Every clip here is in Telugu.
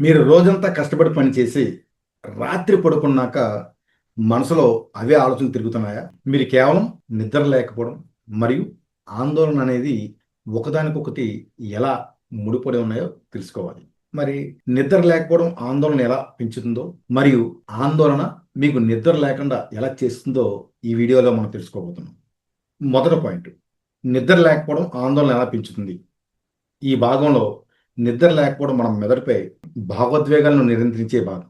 మీరు రోజంతా కష్టపడి పనిచేసి రాత్రి పడుకున్నాక మనసులో అవే ఆలోచనలు తిరుగుతున్నాయా? మీరు కేవలం నిద్ర లేకపోవడం మరియు ఆందోళన అనేది ఒకదానికొకటి ఎలా ముడిపడి ఉన్నాయో తెలుసుకోవాలి. మరి నిద్ర లేకపోవడం ఆందోళన ఎలా పెంచుతుందో మరియు ఆందోళన మీకు నిద్ర లేకుండా ఎలా చేస్తుందో ఈ వీడియోలో మనం తెలుసుకోబోతున్నాం. మొదటి పాయింట్ నిద్ర లేకపోవడం ఆందోళన ఎలా పెంచుతుంది? ఈ భాగంలో నిద్ర లేకపోవడం మన మెదడుపై భావోద్వేగాలను నియంత్రించే భాగం.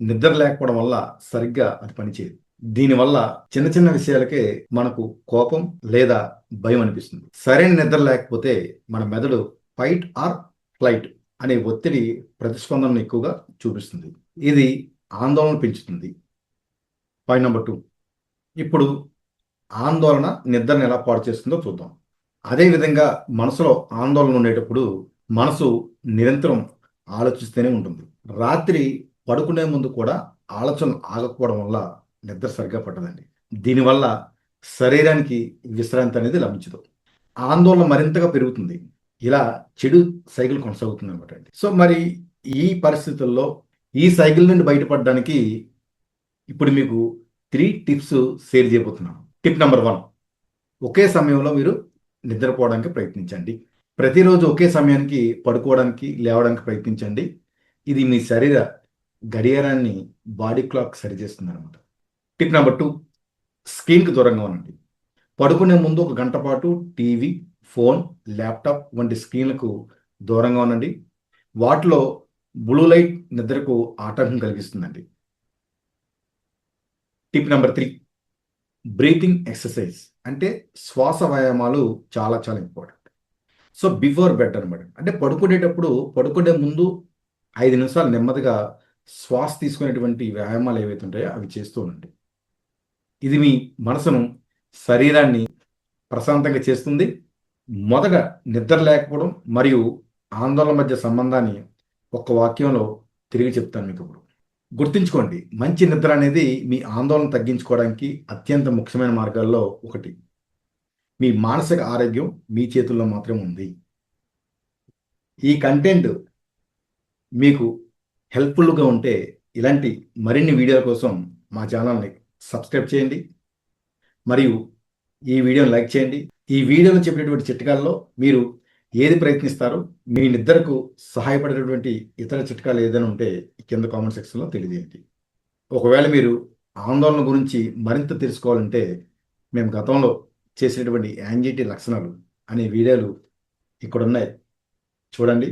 నిద్ర లేకపోవడం వల్ల సరిగ్గా అది పనిచేయదు దీనివల్ల చిన్న చిన్న విషయాలకే మనకు కోపం లేదా భయం అనిపిస్తుంది. సరైన నిద్ర లేకపోతే మన మెదడు ఫైట్ ఆర్ ఫ్లైట్ అనే ఒత్తిడి ప్రతిస్పందనను ఎక్కువగా చూపిస్తుంది. ఇది ఆందోళన పెంచుతుంది. Point number two. ఇప్పుడు ఆందోళన నిద్రను ఎలా పాడు చేస్తుందో చూద్దాం. అదేవిధంగా మనసులో ఆందోళన ఉండేటప్పుడు మనసు నిరంతరం ఆలోచిస్తూనే ఉంటుంది. రాత్రి పడుకునే ముందు కూడా ఆలోచన ఆగకపోవడం వల్ల నిద్ర సరిగ్గా పట్టదండి. దీనివల్ల శరీరానికి విశ్రాంతి అనేది లభించదు. ఆందోళన మరింతగా పెరుగుతుంది. ఇలా చెడు సైకిల్ కొనసాగుతుంది అనమాట అండి. సో మరి ఈ పరిస్థితుల్లో ఈ సైకిల్ నుండి బయటపడడానికి ఇప్పుడు మీకు త్రీ టిప్స్ షేర్ చేయబోతున్నాను. టిప్ నెంబర్ వన్ ఒకే సమయంలో మీరు నిద్రపోవడానికి ప్రయత్నించండి. ప్రతిరోజు ఒకే సమయానికి పడుకోవడానికి లేవడానికి ప్రయత్నించండి. ఇది మీ శరీర గడియారాన్ని బాడీ క్లాక్ సరిచేస్తుంది అనమాట టిప్ నెంబర్ టూ స్క్రీన్కి దూరంగా ఉండండి. పడుకునే ముందు ఒక గంట పాటు టీవీ ఫోన్ ల్యాప్టాప్ వంటి స్క్రీన్లకు దూరంగా ఉండండి. వాటిలో బ్లూ లైట్ నిద్రకు ఆటంకం కలిగిస్తుందండి. Tip number three breathing exercise అంటే శ్వాస వ్యాయామాలు చాలా చాలా ఇంపార్టెంట్. సో బిఫోర్ బెడ్ అనమాట అంటే పడుకునేటప్పుడు పడుకునే ముందు ఐదు నిమిషాలు నెమ్మదిగా శ్వాస తీసుకునేటువంటి వ్యాయామాలు ఏవైతే ఉంటాయో అవి చేస్తూ ఉండండి. ఇది మీ మనసును శరీరాన్ని ప్రశాంతంగా చేస్తుంది. మొదట నిద్ర లేకపోవడం మరియు ఆందోళన మధ్య సంబంధాన్ని ఒక్క వాక్యంలో తిరిగి చెప్తాను మీకు ఇప్పుడు. గుర్తుంచుకోండి మంచి నిద్ర అనేది మీ ఆందోళన తగ్గించుకోవడానికి అత్యంత ముఖ్యమైన మార్గాల్లో ఒకటి. మీ మానసిక ఆరోగ్యం మీ చేతుల్లో మాత్రమే ఉంది. ఈ కంటెంట్ మీకు హెల్ప్ఫుల్గా ఉంటే ఇలాంటి మరిన్ని వీడియోల కోసం మా ఛానల్ని సబ్స్క్రైబ్ చేయండి. మరియు ఈ వీడియోని లైక్ చేయండి. ఈ వీడియోలో చెప్పినటువంటి చిట్కాల్లో మీరు ఏది ప్రయత్నిస్తారో మీ నిద్రకు సహాయపడేటటువంటి ఇతర చిట్కాలు ఏదైనా ఉంటే కింద కామెంట్ సెక్షన్లో తెలియజేయండి. ఒకవేళ మీరు ఆందోళన గురించి మరింత తెలుసుకోవాలంటే మేము గతంలో చేసినటువంటి యాంగ్జైటీ లక్షణాలు అనే వీడియోలు ఇక్కడ ఉన్నాయి చూడండి.